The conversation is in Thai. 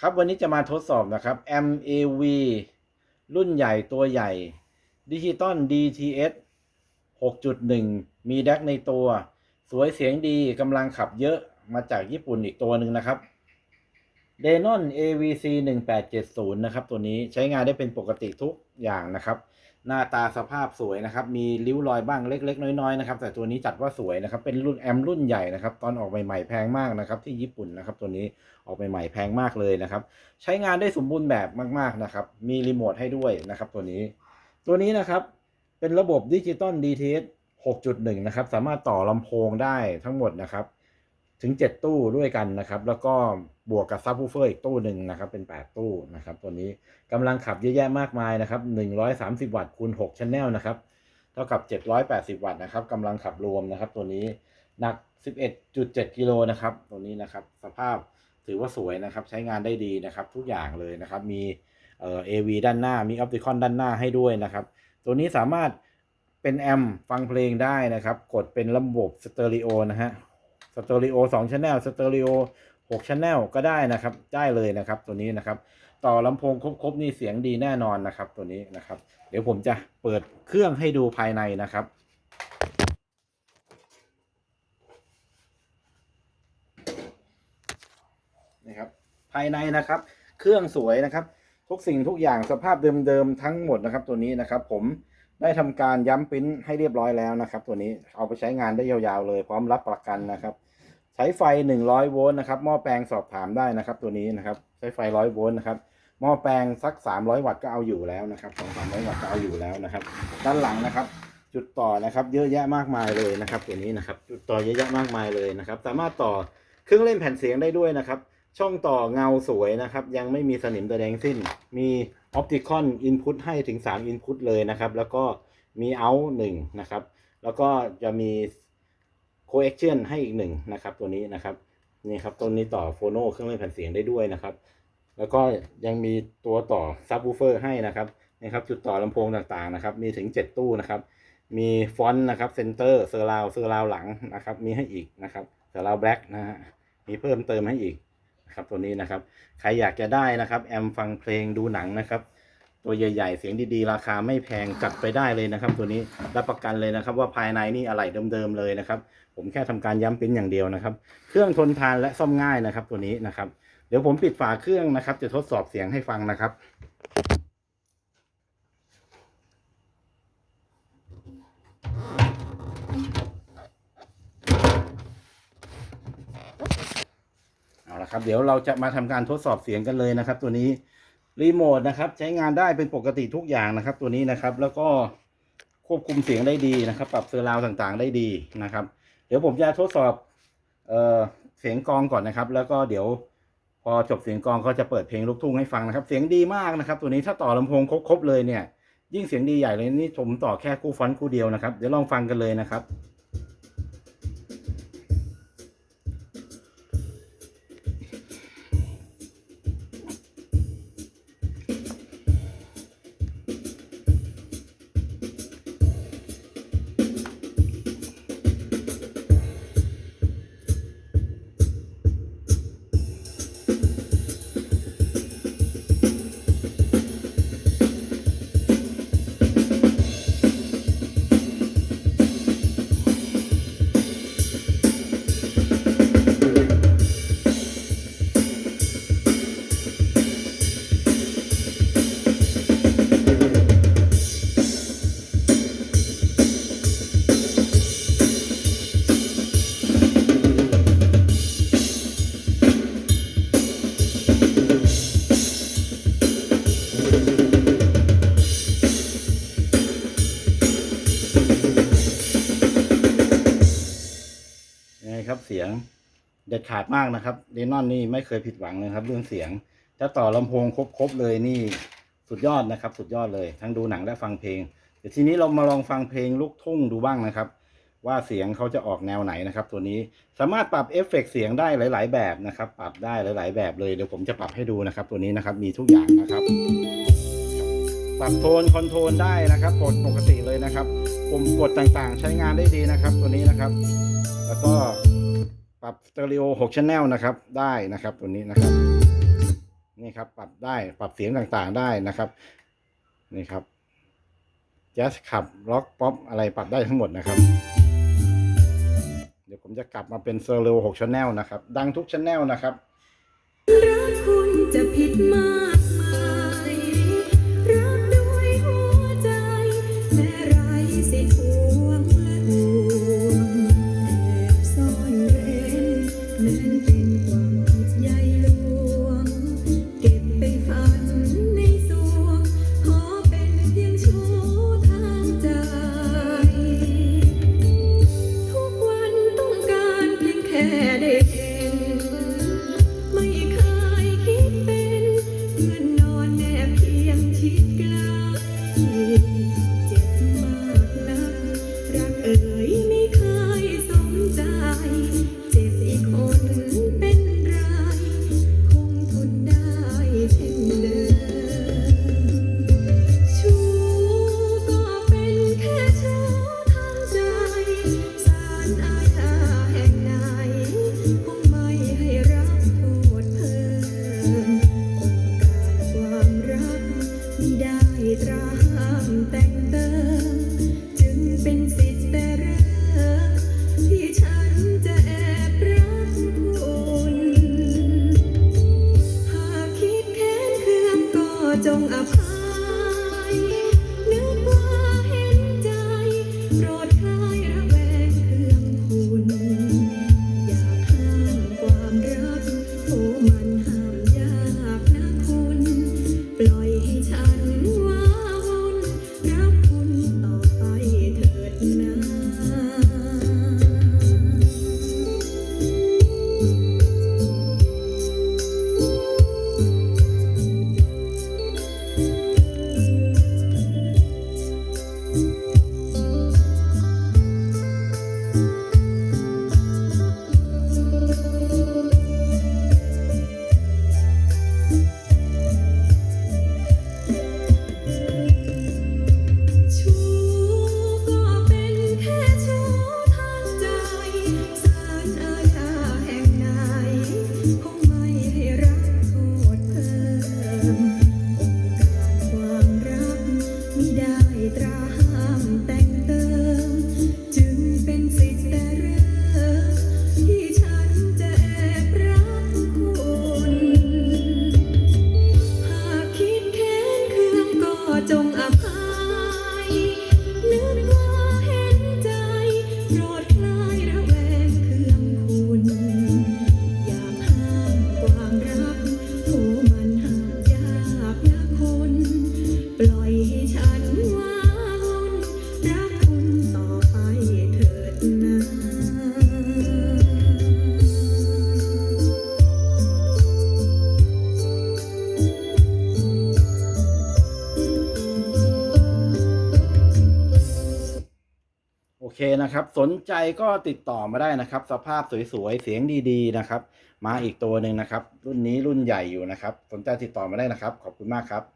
ครับวันนี้จะมาทดสอบนะครับ MAV รุ่นใหญ่ตัวใหญ่ดิจิตอล DTS 6.1 มีแดกในตัว สวยเสียงดีกำลังขับเยอะมาจากญี่ปุ่นอีกตัวหนึ่งนะครับ Denon AVC 1870 นะครับ ตัวนี้ใช้งานได้เป็นปกติทุกอย่างนะครับ หน้าตาสภาพสวยนะครับ มีริ้วรอยบ้างเล็ก ๆ น้อยๆนะครับแต่ตัวนี้จัดว่าสวยนะครับ เป็นรุ่นแอมรุ่นใหญ่นะครับ ตอนออกใหม่ๆแพงมากนะครับ ที่ญี่ปุ่นนะครับ ตัวนี้ออกใหม่ๆแพงมากเลยนะครับ ใช้งานได้สมบูรณ์แบบมากๆนะครับ มีรีโมทให้ด้วยนะครับ ตัวนี้ ตัวนี้นะครับ เป็นระบบดิจิตอล DTS 6.1 นะครับ สามารถต่อลำโพงได้ทั้งหมดนะครับ ถึง 7 ตู้ด้วยกันนะครับ แล้วก็ บวกกับซับวูเฟอร์อีกตู้หนึ่งนะครับ เป็น 8 ตู้นะครับ ตัวนี้กำลังขับเยอะแยะมากมายนะครับ 130 วัตต์คูณ6 channel นะครับ เท่ากับ 780 วัตต์นะครับกำลังขับรวมนะครับ ตัวนี้หนัก 11.7 กิโลนะครับ ตัวนี้นะครับ สภาพถือว่าสวยนะครับ ใช้งานได้ดีนะครับ ทุกอย่างเลยนะครับ มีเอ่อ AV ด้านหน้า มีออปติคอนด้านหน้าให้ด้วยนะครับ ตัวนี้สามารถเป็นแอมฟังเพลงได้นะครับ กดเป็นระบบสเตอริโอนะฮะสเตอริโอ2 Channel สเตอริโอ 6 Channel ก็ได้นะครับ ได้เลยนะครับตัวนี้นะครับ ต่อลำโพงครบๆนี่เสียงดีแน่นอนนะครับตัวนี้นะครับ เดี๋ยวผมจะเปิดเครื่องให้ดูภายในนะครับนะครับ ภายในนะครับ เครื่องสวยนะครับ ทุกสิ่งทุกอย่างสภาพเดิมๆทั้งหมดนะครับ ตัวนี้นะครับ ผมได้ทำการย้ำปิ้นให้เรียบร้อยแล้วนะครับ ตัวนี้เอาไปใช้งานได้ยาวๆเลย พร้อมรับประกันนะครับ ใช้ไฟ 100 โวลต์นะครับหม้อแปลงสอบถามได้นะครับ ตัวนี้นะครับใช้ไฟ 100 โวลต์นะครับหม้อแปลงสัก 300 วัตต์ก็เอาอยู่แล้วนะครับ2 300วัตต์ก็เอาอยู่แล้วนะครับ ด้านหลังนะครับ จุดต่อนะครับ เยอะแยะมากมายเลยนะครับ ตัวนี้นะครับ จุดต่อเยอะแยะมากมายเลยนะครับ สามารถต่อเครื่องเล่นแผ่นเสียงได้ด้วยนะครับ ช่องต่อเงาสวยนะครับ ยังไม่มีสนิมแดงสิ้น มีออปติคอนอินพุตให้ถึง3 input เลยนะครับ แล้วก็มีเอาท์หนึ่งนะครับ แล้วก็จะมี coaxial ให้อีกหนึ่งนะครับ ตัวนี้นะครับนี่ครับตัวนี้ต่อโฟโนเครื่องเล่นแผ่นเสียงได้ด้วยนะครับ แล้วก็ยังมีตัวต่อซับวูเฟอร์ให้นะครับนะครับจุดต่อลำโพงต่างๆนะครับ มีถึง 7 ตู้นะครับ มีฟอนต์นะครับเซนเตอร์เซอร์ราวเซอร์ราวหลังนะครับ มีให้อีกนะครับเซอร์ราวแบล็กนะฮะมีเพิ่มเติมให้อีกนะครับตัวนี้นะครับ ใครอยากจะได้นะครับ แอมฟังเพลงดูหนังนะครับ ตัวใหญ่ๆ เสียงดีๆ ราคาไม่แพงจัดไปได้เลยนะครับ ตัวนี้รับประกันเลยนะครับ ว่าภายในนี่อะไรเดิมๆเลยนะครับ ผมแค่ทำการย้ำปริ้นอย่างเดียวนะครับ เครื่องทนทานและซ่อมง่ายนะครับ ตัวนี้นะครับ เดี๋ยวผมปิดฝาเครื่องนะครับ จะทดสอบเสียงให้ฟังนะครับเอาละครับ เดี๋ยวเราจะมาทำการทดสอบเสียงกันเลยนะครับ ตัวนี้ รีโมทนะครับใช้งานได้เป็นปกติทุกอย่างนะครับ ตัวนี้นะครับ แล้วก็ควบคุมเสียงได้ดีนะครับ ปรับเซอร์ราวต่างๆได้ดีนะครับ เดี๋ยวผมจะทดสอบเออเสียงกองก่อนนะครับ แล้วก็เดี๋ยวพอจบเสียงกองก็จะเปิดเพลงลูกทุ่งให้ฟังนะครับ เสียงดีมากนะครับ ตัวนี้ถ้าต่อลำโพงครบๆเลยเนี่ย ยิ่งเสียงดีใหญ่เลยนี่ผมต่อแค่คู่ฟอนต์คู่เดียวนะครับ เดี๋ยวลองฟังกันเลยนะครับ ยงเด็ดขาดมากนะครับเดนอนนี่ไม่เคยผิดหวังเลยครับ เรื่องเสียง ถ้าต่อลำโพงครบๆเลยนี่สุดยอดนะครับ สุดยอดเลย ทั้งดูหนังและฟังเพลงเดี๋ยวทีนี้เรามาลองฟังเพลงลูกทุ่งดูบ้างนะครับ ว่าเสียงเขาจะออกแนวไหนนะครับ ตัวนี้สามารถปรับเอฟเฟกต์เสียงได้หลาย ๆ แบบนะครับ ปรับได้หลาย ๆ แบบเลยเดี๋ยวผมจะปรับให้ดูนะครับ ตัวนี้นะครับมีทุกอย่างนะครับ ปรับโทนคอนโทรลได้นะครับกดปกติเลยนะครับปุ่มกดต่างๆ ใช้งานได้ดีนะครับ ตัวนี้นะครับ แล้วก็ รับสเตอริโอ6ชันแนลนะครับได้นะครับตัวนี้นะครับ นี่ครับปรับได้ปรับเสียงต่างๆได้นะครับ นี่ครับแจ๊สขับล็อกป๊อปอะไรปรับได้ทั้งหมดนะครับ เดี๋ยวผมจะกลับมาเป็นสเตอร์เรโอ6ชันแนลนะครับ ดังทุกชันแนลนะครับรักคุณจะผิดมา เคนะครับ สนใจก็ติดต่อมาได้นะครับ สภาพสวยๆ เสียงดีๆนะครับ มาอีกตัวหนึ่งนะครับ รุ่นนี้รุ่นใหญ่อยู่นะครับ สนใจติดต่อมาได้นะครับ ขอบคุณมากครับ